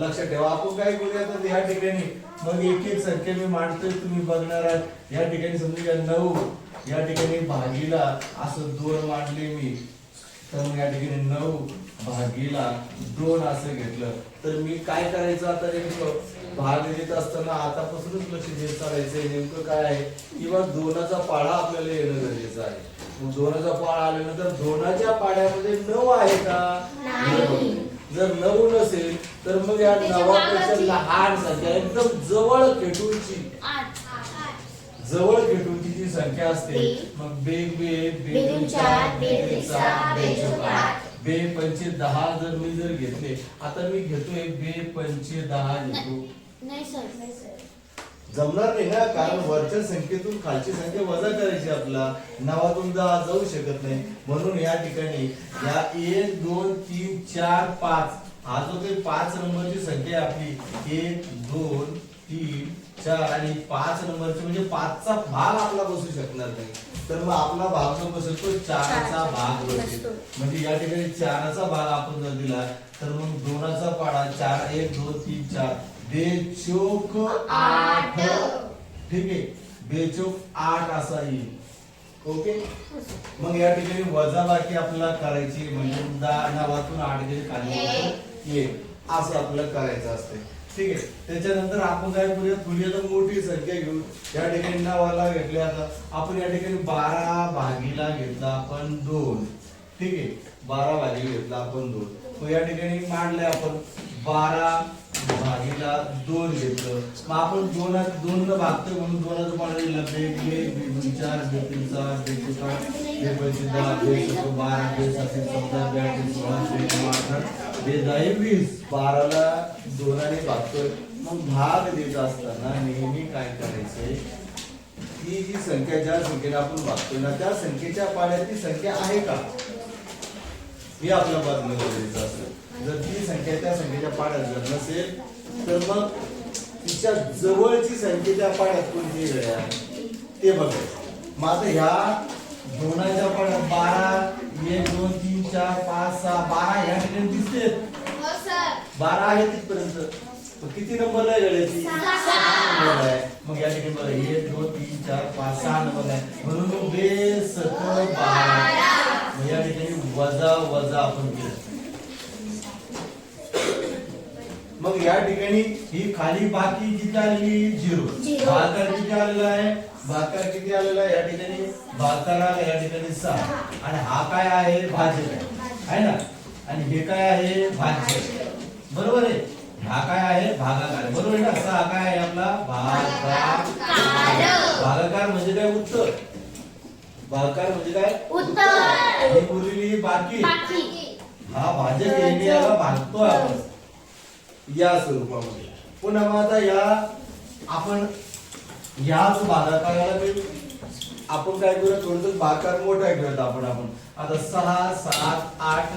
लक्षात ठेवा. आपण काय करूया तर या ठिकाणी. मग एक एक संख्या मी मांडतोय तुम्ही बघणार आहात. या ठिकाणी समजूया नऊ. या ठिकाणी भागीला असं दोन मांडले मी. तर मग या ठिकाणी नऊ भागीला दोन असं घेतलं. तर मी काय करायचं आता नेमकं? भाग देत असताना आतापासूनच लक्ष देत चालायचंय. नेमकं काय आहे? किंवा दोनाचा पाळा आपल्याला येणं गरजेचं आहे. दोनाचा पाळा आल्यानंतर दोनाच्या पाड्यामध्ये नऊ आहे का? नाही. जर नऊ नसेल तर मग या नवापेक्षा. लहान संख्या एकदम जवळ खेटूची जवळ खेटूची जी संख्या असते. मग बे बे बे दोन चार, बे सहा चौक आठ पंचे दहा जर मी जर घेतले आता मी घेतोय बे पंचे दहा घेतो नाही सर नाही सर जमणार नाही ना कारण वरच्या संख्येतून खालची संख्या वजा करायची आपला नावातून जाऊ शकत नाही. म्हणून या ठिकाणी या एक दोन तीन चार पाच. हा जो काही पाच नंबरची संख्या आहे आपली एक दोन तीन चार आणि पाच नंबरची म्हणजे पाचचा भाग आपला बसू शकणार नाही. तर मग आपला भाग जो बसेल तो चाराचा भाग बसेल. बसतो. म्हणजे या ठिकाणी चाराचा भाग आपण जर दिला तर मग दोनाचा पाडा चार एक दोन तीन चार. बेचोक आठ. ठीक आहे. बेचोक आठ असा येईल. ओके? मग या ठिकाणी वजा बाकी आपल्याला करायची म्हणजे दहा नावातून आठ गेले खाली एक असं आपल्याला करायचं असते ठीक आहे. त्याच्यानंतर आपण काय करूया? थोडी आता मोठी संख्या घेऊ. या ठिकाणी नावाला घेतले आता. आपण या ठिकाणी बारा भागीला घेतला आपण दोन. ठीक आहे. बारा भागी घेतला आपण दोन. मग या ठिकाणी मांडले आपण बारा भागीला दोन घेतलं मग आपण दोन दोन न भागतोय म्हणून दोनाचं पाणी दिलं बे बे बे दोन चार तीन चार बे दहा बे बारा बेस असेल चौदा बे आठशे सोळा बे अठरा बे दहा वीस. बाराला दोनाने भागतोय. मग भाग देत असताना नेहमी काय करायचंय? ही जी संख्या ज्या संख्येने आपण भागतोय ना त्या संख्येच्या पाण्यात ती संख्या आहे का? हे आपल्या बाजूला गरजेचं असतं जर ती संख्या त्या संख्येच्या पाड्यात जर नसेल तर मग तिच्या जवळची संख्येच्या पाड्यात कोणती वेळ आहे? ते बघायचं. मग आता ह्या दोनाच्या पाड्यात बारा एक दोन तीन चार पाच सहा बारा ह्या ठिकाणी दिसते. हो बारा आहे तिथपर्यंत. किती नंबरला. नंबर आहे. मग या ठिकाणी बघा एक दोन तीन चार पाच सहा नंबर आहे. म्हणून मग बे सत बारा. मग या ठिकाणी वजा वजा आपण केलं. ठिकाणी ही खाली बाकी किती आलेली? झिरो. भाकर किती आलेला आहे? भाकर किती आलेला आहे? या ठिकाणी भाकर आला या ठिकाणी सहा आणि हा काय आहे? भाज्य आहे. ना? आणि हे काय आहे? भाज्य बरोबर आहे? हा काय आहे? भागाकार. बरोबर आहे ना? सहा काय आहे आपला? भागाकार. भागाकार. म्हणजे काय? उत्तर. भागाकार म्हणजे काय? उत्तर. ही उरलेली बाकी. बाकी. हा भाजप इंडियाला भागतोय आपण. या स्वरूपामध्ये. पुन्हा मग आता या आपण याच जो भागाकाराला आपण काय करूया थोडस भागाकार मोठा घेऊयात आपण आपण. आता सहा सात आठ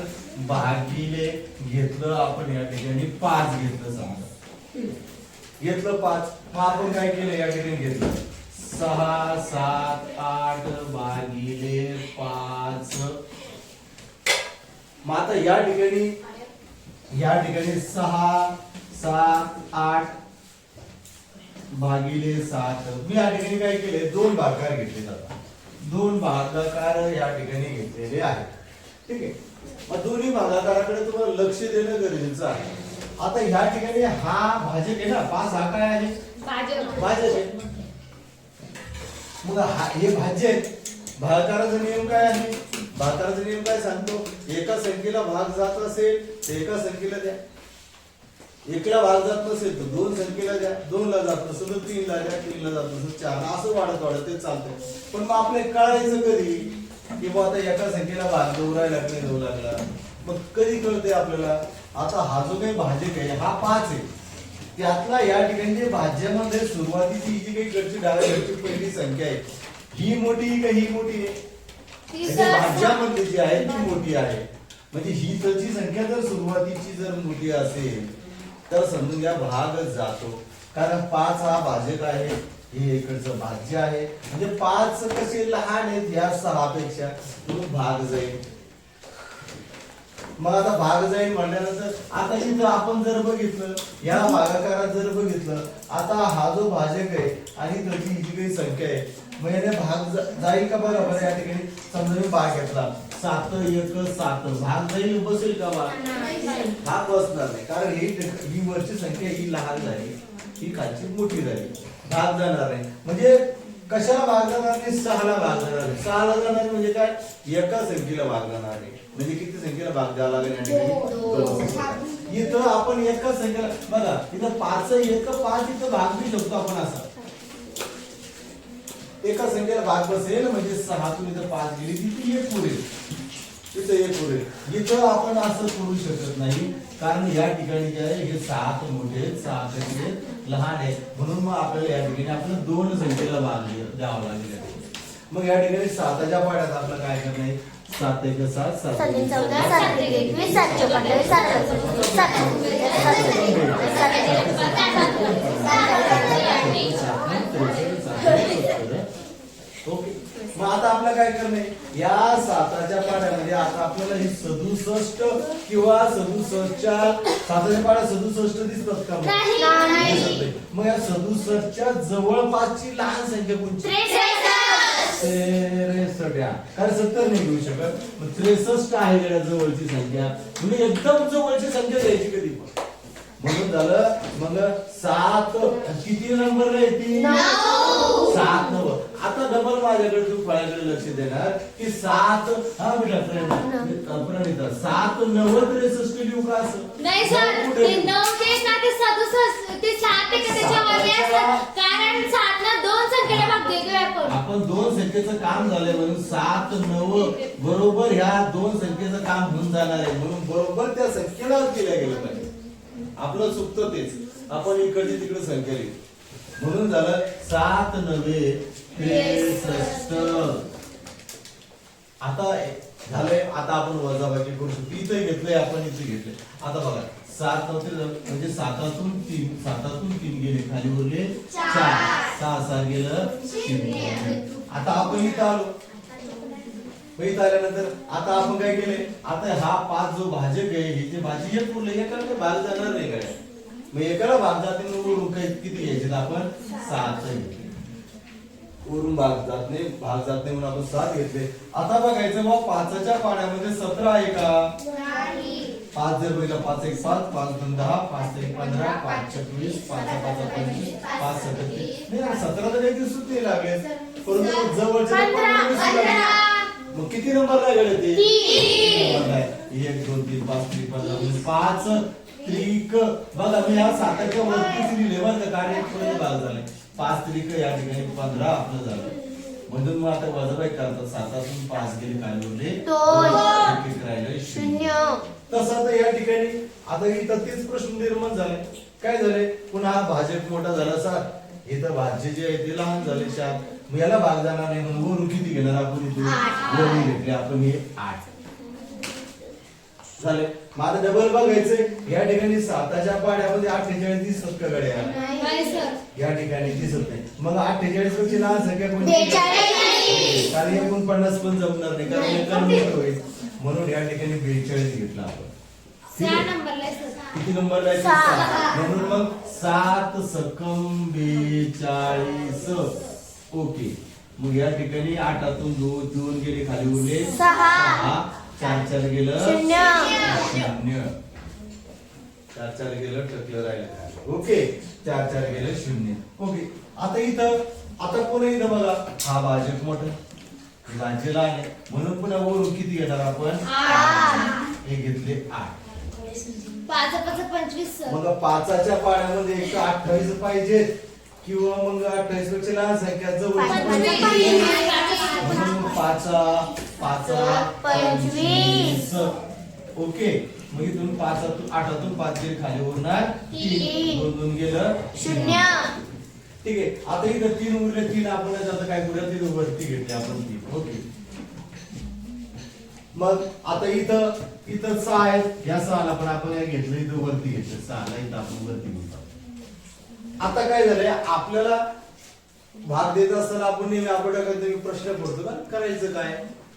भागिले घेतलं आपण या ठिकाणी पाच घेतलं समजा. घेतलं पाच मग आपण काय केलं या ठिकाणी घेतलं? सहा सात आठ भागिले पाच. मग आता या ठिकाणी या ठिकाणी सहा सात आठ भागिले सात. मी या ठिकाणी काय केले? दोन भागाकार घेतले आता दोन भागाकार या ठिकाणी घेतलेले आहेत. ठीक आहे? मग दोन्ही भागाकाराकडे तुम्हाला लक्ष देणं गरजेचं आहे. आता ह्या ठिकाणी हा भाजक आहे ना? पाच हा काय आहे? भाजक. आहे. मग हा हे भाज्य आहेत भागाकाराचा नियम काय आहे? भागाकाराचा नियम काय सांगतो? एका संख्येला भाग जात असेल तर एका संख्येला द्या. एकला भाग जात नसेल तर दोन संख्येला द्या. दोनला जात नसेल तर तीनला द्या. तीनला जात नसेल चार असं वाढत वाढत ते चालतंय. पण मग आपल्याला कळायचं कधी? की बा आता एका संख्येला भाग देऊ लागले दोन लागला मग कधी कळते आपल्याला? आता हा जो काही भाजक आहे हा पाच आहे. त्यातला या ठिकाणी जे भाज्यामध्ये सुरुवातीची जी काही घरची डाव्या घरची पहिली संख्या आहे ही मोठी का ही मोठी आहे? म्हणजे भाज्यामध्ये जी आहे ती मोठी आहे. म्हणजे ही त्याची संख्या जर सुरुवातीची जर मोठी असेल तर समजून घ्या भाग जातो. कारण पाच हा भाजक आहे हे इकडचं भाज्य आहे. म्हणजे पाच कसे लहान आहेत या सहा पेक्षा म्हणून भाग जाईल. मग आता भाग जाईल म्हणल्यानंतर आता इथं आपण जर बघितलं या भागाकारात जर बघितलं आता हा जो भाजक आहे आणि त्याची ही जी काही संख्या आहे म्हणजे भाग जाईल का बरं? बरं या ठिकाणी समजा मी भाग घेतला. सात एक सात. भाग जाईल बसेल का भाग हा बसणार नाही. कारण ही ही वरची संख्या ही लहान झाली ही खालची मोठी झाली भाग जाणार नाही. म्हणजे कशाला भाग जाणार नाही? सहाला भाग जाणार नाही. सहाला जाणार म्हणजे काय? एका संख्येला भाग जाणार नाही. म्हणजे किती संख्येला भाग द्यावा लागेल इथं आपण एका संख्येला बघा इथं पाच एक पाच इथं भाग बी शकतो आपण असा. एका संख्येला भाग बसेल म्हणजे सहातून इथं पाच गेली तिथे एक पुरेल तिथं एक पुरेल इथं आपण असं करू शकत नाही कारण या ठिकाणी जे आहे हे सात मोठे आहेत, संख्ये लहान आहे म्हणून मग आपल्याला या ठिकाणी आपल्याला दोन संख्येला भाग द्यावा लागेल मग या ठिकाणी साताच्या पाड्यात आपलं काय करणं सात एक सात एक सात सात सात चौदा सात चौदा सात चौदा ओके मग आता आपल्याला काय करणे? या साताच्या पाड्यामध्ये आता आपल्याला ही सदुसष्ट किंवा सदुसष्टच्या साताच्या पाड्या सदुसष्ट दिसतात का मग? मग या सदुसष्टच्या जवळपासची लहान संख्या कोणती त्रेसष्ट. या. कारण सत्तर नाही घेऊ शकत. मग त्रेसष्ट आहे जवळची संख्या. म्हणजे एकदम जवळची संख्या द्यायची कधी? पण म्हणून झालं मग सात. किती नंबर येते माझ्याकडे तू फळ्याकडे लक्ष देणार? की सात हा बेटा प्रणिता सात नव त्रेसष्ट लिहू का असं? नाही सर ते लिहू? नऊ ते ना ते सदुसष्ट ते सात ते का त्याच्यावरती असतं कारण सात ना दोन संख्येला भाग देतोय आपण आपण दोन संख्येचं काम झालंय म्हणून सात नव बरोबर ह्या दोन संख्येचं काम होऊन जाणार आहे म्हणून बरोबर त्या संख्येला केल्या गेलं पाहिजे. आपलं चुकतं तेच. आपण इकडची तिकडे संख्या लिहितो म्हणून झालं सात नवे त्रेसष्ट आता झालंय आता आपण वजाबाकी करू शकतो. इथे घेतलंय आपण इथे घेतलंय. आता बघा सात म्हणजे सातातून तीन सातातून तीन गेले खाली उरले चार. सहा सहा गेलं तीन आता आपण इथं आलो. मग इथं आल्यानंतर आता आपण काय केले आता हा पाच जो भाजक आहे हे जे भाजी एक उरले एकाला काही भाग जाणार नाही काय? मग एकाला भाग जाते मग काही किती घ्यायचे? आपण सात घेतले. वरून भाग जात नाही भाग जात नाही म्हणून आपण सात घेतले. आता बघायचं मग पाचाच्या पाण्यामध्ये सतरा आहे का? पाच जर बघितलं पाच एक पाच पाच दोन दहा पाच एक पंधरा पाच छत्तीस पाच पाच पंचवीस पाच सत्तीस नाही सतरा तर काही दिसूच नाही लागले. परंतु जवळचे पंधरा, दिसू लागले. मग किती नंबर लागले ते? तीन. एक दोन तीन पाच त्रिक पंधरा म्हणजे पाच त्रिक. बघा मी या साताच्या वरतीच लिहिले बरं का कारण एक थोडे भाग झाले पाच त्रिक या ठिकाणी पंधरा आपलं झालं. म्हणून मग आता वजाबाई करतात सातातून पाच गेले काय राहिले शून्य. तसं तर या ठिकाणी आता इथं तेच प्रश्न निर्माण झाले. काय झाले? पुन्हा हा भाजप मोठा झाला सात इथं भाज्य जे आहे ते लहान झाले चार मग याला भाग जाणार नाही म्हणून वरून किती घेणार आपण इथे घेतले आपण हे आठ. झाले? आता डबल बघायचंय. या ठिकाणी साताच्या पाड्यामध्ये अठ्ठेचाळीस दिसत का गड्या नाही. सर. या ठिकाणी दिसत नाही. मग अठ्ठेचाळीसपेक्षा लहान संख्या कोणती बेचाळीस. कारण एकोणपन्नास पण जमणार नाही कारण होईल. म्हणून या ठिकाणी बेचाळीस घेतला आपण. किती? नंबर. म्हणून मग सात सकम बेचाळीस. ओके. मग या ठिकाणी आठातून दोन दोन गेले खाली उरले. सहा. चार चार गेलं. शून्य. शून्य. चार चार गेलं टकलं राहिलं. ओके. चार चार गेलं शून्य. ओके. आता इथं आता कोण इथं बघा. हा भाजप मोठा. भाजी लहान आहे. म्हणून पुन्हा वरून किती घेणार आपण. हे घेतले आठ. मग पाचाच्या पाण्यामध्ये एक अठ्ठावीस पाहिजे. किंवा मग अठ्ठावीसपेक्षा लहान संख्या जवळ पाचा पाचा पंचवीस. ओके. मग इथून पाचातून आठातून पाच गेले खाली उरणार तीन. दोन दोन गेलं शून्य. ठीक आहे. आता इथं तीन उरले तीन आपण आता काय करूया? तीन वरती घेतले आपण तीन. ओके. मग आता इथं इथं सहा आहेत. या सहाला पण आपण या घेतलं इथं वरती घेतलं. सहाला इथं आपण वरती घेतो आता काय झालंय? आपल्याला भाग देत असताना आपण नेहमी आपण प्रश्न पडतो का? करायचं काय?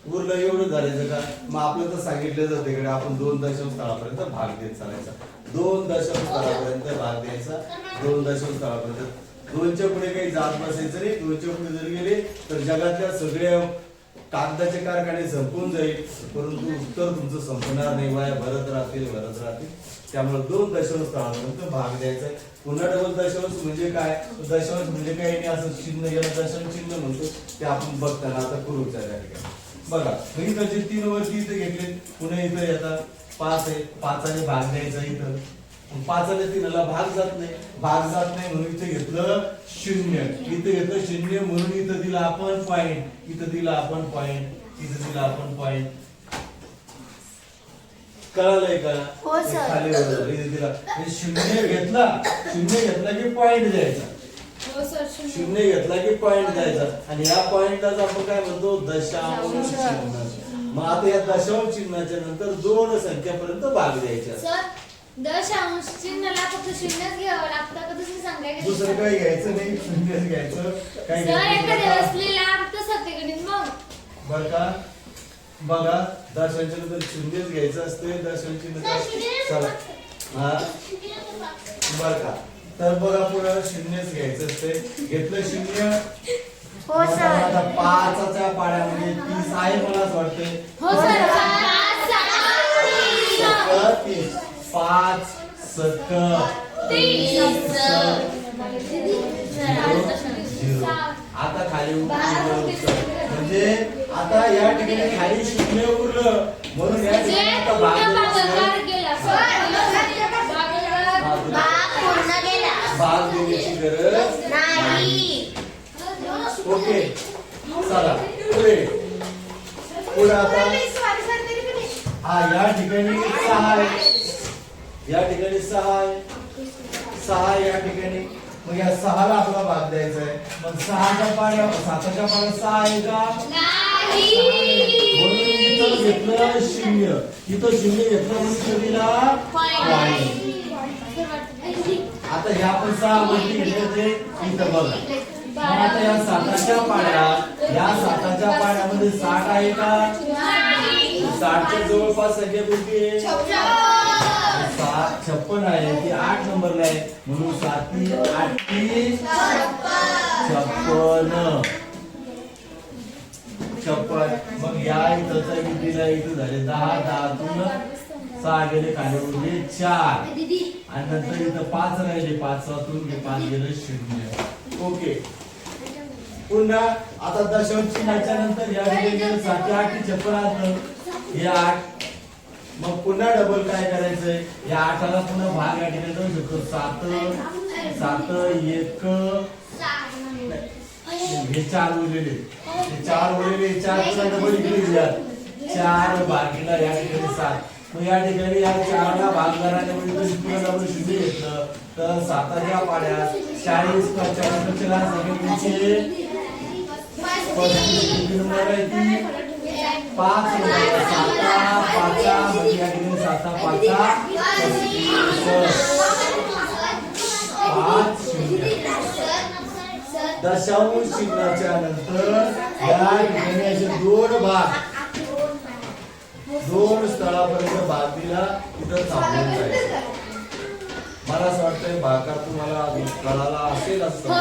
उरलं एवढं झालं का? मग आपलं तर सांगितलं जाते इकडे आपण दोन दशम स्थळापर्यंत भाग देत चालायचा. दोन दशम स्थळापर्यंत भाग द्यायचा दोन दशम स्थळापर्यंत दोनच्या पुढे काही जात बसायचं नाही दोनच्या पुढे जर गेले तर जगातल्या सगळ्या कागदाचे कारखाने संपून जाईल. परंतु उत्तर तुमचं संपणार नाही वाया भरत राहतील भरत राहतील. त्यामुळे दोन दशांश स्थळापर्यंत भाग द्यायचा. पुन्हा डबल दशांश म्हणजे काय? दशांश म्हणजे काय नाही असं चिन्ह याला दशांश चिन्ह म्हणतो. ते आपण बघताना आता करूच आहे त्या ठिकाणी बघा इथं जे तीन वरती इथे घेतले पुन्हा इथं येतात. पाच आहे पाचाने भाग द्यायचा इथं. पाचाने तीनला भाग जात नाही. भाग जात नाही म्हणून इथे घेतलं शून्य. इथे घेतलं शून्य म्हणून इथं दिला आपण पॉइंट इथं दिला आपण पॉइंट इथं दिला आपण पॉइंट कळालंय का? हो. खाली दिला. हे शून्य घेतला. शून्य घेतला की पॉइंट द्यायचा. शून्य घेतला की पॉइंट द्यायचा. आणि या पॉइंटलाच आपण काय म्हणतो? दशांश चिन्ह. मग आता या दशांश चिन्हाच्या नंतर दोन संख्यापर्यंत भाग द्यायचे सर दशांश चिन्हाला फक्त शून्यच घ्यावं लागतं का? दुसरी संख्या घ्यायची? दुसरं काही घ्यायचं नाही. शून्यच घ्यायचं. काय सर एखाद्या घ्यायचं असलेला फक्त सत्यगणित मग. बर का? बघा दशांच्या नंतर शून्यच घ्यायचं असते दशांची नंतर चला. हा? बर का? तर बघा पुढं शून्यच घ्यायचं असते घेतलं शून्य हो सर. आता पाचाच्या पाड्यामध्ये तीस आहे मला असं वाटतंय. हो सर. पाच, सहा, सत्तर, तीस. पाच सत्तर. तीस. झिरो. आता खाली उतरलं उत्तर. म्हणजे आता या ठिकाणी खाली शून्य उरलं. म्हणून या म्हणजे ठिकाणी आता भाग भागाकार देण्याची- गेला सर भागाकार. भाग पूर्ण गेला भाग देण्याची गरज नाही. ओके. चला. पुढे. पुढे आता. हा या ठिकाणी सहा आहे या ठिकाणी सहा आहे सहा या ठिकाणी. मग या सहाला आपला भाग द्यायचा आहे. मग सहाच्या पाड्या साताच्या पाड्या सहा आहे का? घेतलं शून्य. इथं शून्य घेतलं म्हणून point. आता ह्या पण सहा गोष्टी घेतले ते इथं बघा. आता या साताच्या पाण्या या साताच्या पाड्यामध्ये साठ आहे का? साठच्या जवळपास संख्या कोणती आहे सात छप्पन आहे ती आठ नंबरला आहे. म्हणून साती आठी छप्पन. छप्पन. मग या इथं कितीला? इथं झाले दहा दहा तुन सहा गेले खाली उरले चार. आणि नंतर इथं पाच राहिले पाच वाचून घे पाच गेलं शून्य. ओके. पुन्हा आता दशांश चिन्हाच्या नंतर या ठिकाणी सात आठ छप्पन आलं हे आठ. मग पुन्हा डबल काय करायचंय? या आठाला पुन्हा भाग या ठिकाणी जाऊ शकतो. सात सात एक. हे चार उरलेले. हे चार उरलेले. चार डबल इकडे चार भागीला या ठिकाणी सात. मग या ठिकाणी या चारला भाग म्हणजे पुन्हा डबल घेतलं. तर साताच्या पाड्यात चाळीस पंचावन्न चार पस्तीस नंबर आहे. ती पाच नंबर. साता पाचा म्हणजे या ठिकाणी साता पाचा. पाच शून्य. दशांश चिन्हाच्या नंतर या ठिकाणी असे दोन भाग. दोन स्थळापर्यंत भाग दिला तिथं थांबून जायचं? मला असं वाटतंय भाकार तुम्हाला कळाला असेल असं हो